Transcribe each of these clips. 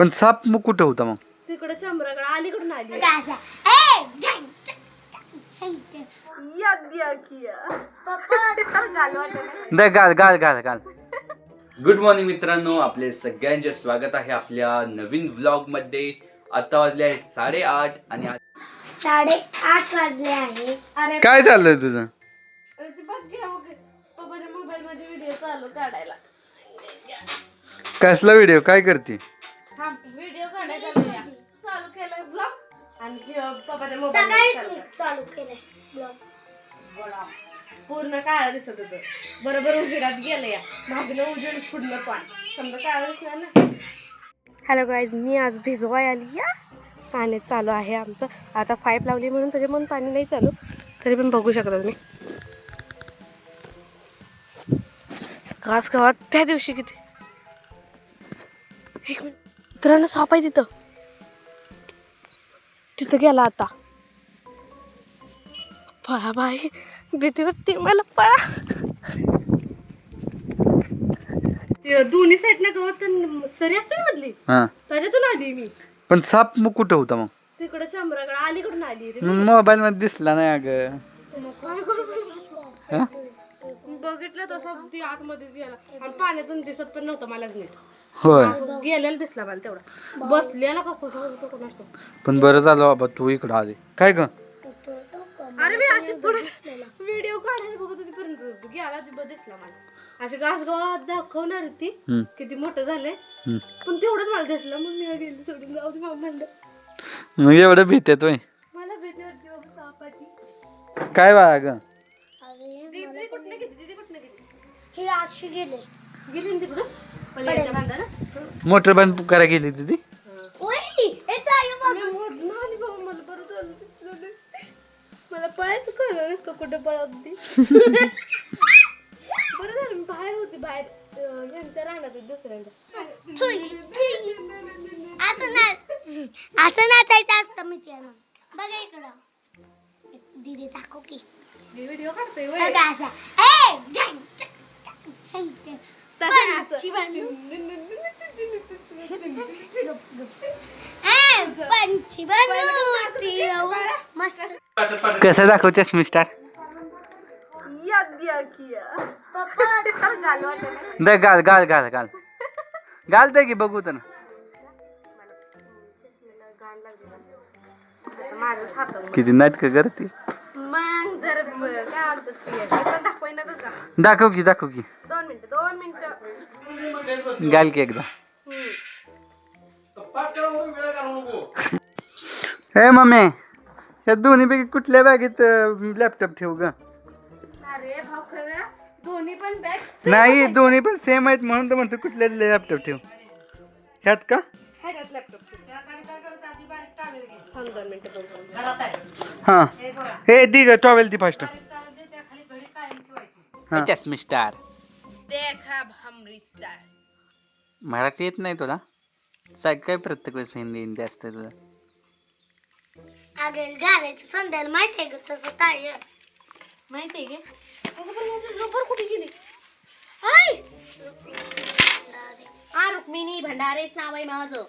पण साप मग कुठं होता मग? तिकडे चंद्राकडे अलीकडून आली. गाजा ए ढंग. दे गाल गाल गाल गाल गुड मॉर्निंग मित्रांनो. आपले सगळ्यांचे स्वागत आहे आपल्या नवीन व्लॉगमध्ये. आता वाजले आहेत साडेआठ आणि आज- साडे आठ वाजले आहे. अरे काय चाललंय तुझं? ते बघ घ्या मग पप्पाच्या मोबाईल मध्ये व्हिडिओ चालू काढायला. कसला व्हिडिओ काय करते? चालू केलाय ब्लॉग आणि हे पप्पाच्या मोबाईल सकाळीच मी चालू केलंय ब्लॉग पूर्ण काळा दिसत होतं. बरोबर गेलं या उजेड पुढलं पण समजा काळा दिसणार ना. हॅलो गाईज मी आज भिजवाय आली या. पाणी चालू आहे आमचं. आता पाईप लावली म्हणून त्याच्यामधून पाणी नाही चालू. तरी पण बघू शकता तुम्ही घास गावात त्या दिवशी किती एक मिनिट. मित्रांनो साप आहे तिथं. तिथं गेला आता. पळा बाई भीती वाटते मला पळा. ते दोन्ही साईड ना गवत सरी असते ना मधली? हा. त्याच्यातून आली मी. पण साप मग कुठं होता मग? तिकडे चंद्राकडे अलीकडून आली रे मोबाईल मध्ये दिसला नाही अगं. मग काय करू? हा? बघितलं तसं ती आतमध्ये गेला. आणि पाण्यातून दिसत पण नव्हतं मलाच नीट होय. गेलेला दिसला मला तेवढा. बसलेला का होतो कोणास ठाऊक. पण बरं झालं बाबा तू इकडं आली. काय ग? अरे मी अशी पुढे व्हिडिओ काढायला बघत होती पर्यंत गेला ती दिसला मला. अशी घास गावात दाखवणार होती हम्म, किती मोठं झालंय. हम्म. पण तेवढंच मला दिसलं मग मी गेली सोडून जाऊ दे मग म्हणलं. मग एवढं भीत येतोय मला भीती वाटते बाबा सापाची. काय बा ग? दीदी कुठनं गेली? दीदी कुठनं गेली? हे अशी गेले. गेली ना तिकडं? मोटर बंद करा गेली हे बाबा. मला पळायचं कळलं नसतं कुठं पळत होती बरं झालं मी बाहेर होती बाहेर अं, यांच्या राहण्यात होती. असं ना असं नाचायचं असतं मी त्यानं. बघा इकडं. दिदी दाखव की. व्हिडिओ काढतोय वय. गाजा ए ढंग. ढंग. तसं असं. पंची बनू. ए, पंची बनू ती येऊ. मस्त. कसं दाखवतेस मिस्टर? पप्पा. दे गाल गाल गाल गाल गाल दे की बघू तर. किती नाटक करते. दाखव की दाखव की. मिनिटं दोन मिनिटं. गाल की एकदा. हे मम्मी या दोन्ही पैकी कुठल्या बॅगेत लॅपटॉप ठेवू ग? अरे भाऊ खरं दोन्ही पण बॅग नाही दोन्ही पण सेम आहेत म्हणून तर म्हणतो कुठल्या लॅपटॉप ठेव? ह्यात का. हा. हे दी ग टॉवेल दी फास्ट हा मिस्टर देखा मराठी येत नाही तुला? सग काय प्रत्येक वेळेस हिंदी हिंदी असते तुझं. अगं घालायचं संध्याला माहितीये ग तसं काय माहितीये का अगं पण माझं रबर कुठे गेली? हाय हा रुक्मिणी भंडारेच नाव आहे माझं.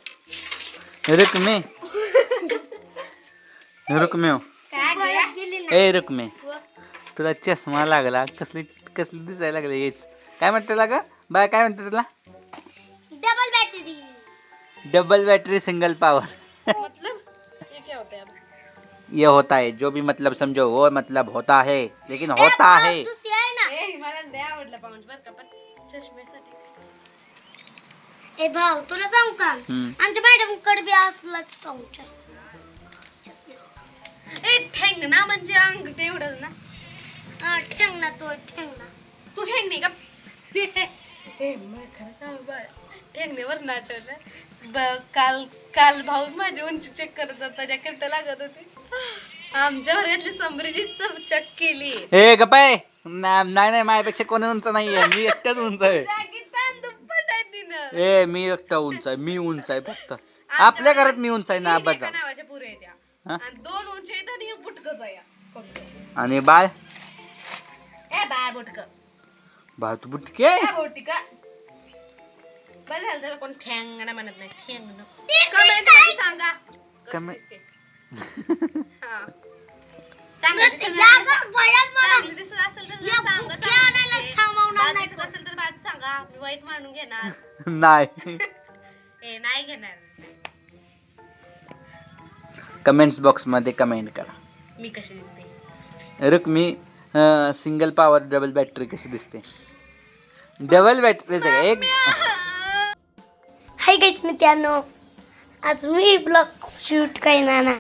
रुक्मे. रुक्मे हो. काय गया? गेली ए रुक्मे. तुला चष्मा लागला कसली कसली दिसायला लागले हेच काय म्हणते लागा बाय काय म्हणते तुला double battery double battery single power मतलब? ये क्या होता है अब? ये होता है जो भी मतलब समझो वो मतलब होता है लेकिन होता है। ए भाऊ तुला सांगू का. आमच्या मॅडमकडे बी असला पाऊच ए ठेंग ना म्हणजे अंग तेवढंच ना. हा ठेंग ना तो ठेंग ना. तू ठेंग नाही का? मग खरं ठेंगण्यावर नाटवलं ब काल काल भाऊ माझी उंची चेक करत होता जॅकेट लागत होती. आमच्या वर्गातली समरीची चेक केली. ए गपाय नाही नाही माझ्यापेक्षा कोणी उंच नाही आहे मी एकटाच उंच आहे. जागीत दुप्पट आहे तिनं. ए मी एकटा उंच आहे. मी उंच आहे फक्त. आपल्या घरात मी उंच आहे ना तीन एका नावाच्या. हा? आणि दोन उंची आहेत आणि एक बुटकच आहे या, फक्त आणि बाळ? ए बाळ बुटक। बाळ तू बुटके ए बोटिका। बरं झालं त्याला कोण ठेंगणं म्हणत नाही ठेंगणं। ते कमेंट काय? सांगा। कमे हा. चांगलं दिसत या असेल गं, भयात मला. चांगलं दिसत असेल तर या सांगा बुक्या चांगलं आणायला दिसते. थांबवणार बाद नाही दिसत असेल तर बाद सांगा मी वाईट मानून घेणार. नाही. ए नाही घेणार. कमेंट्स बॉक्समध्ये कमेंट करा. मी कशी दिसते? रुक मी सिंगल पॉवर डबल बॅटरी कशी दिसते? डबल बॅटरी एक हाय गाईच मित्रांनो आज मी ब्लॉग शूट करणार ना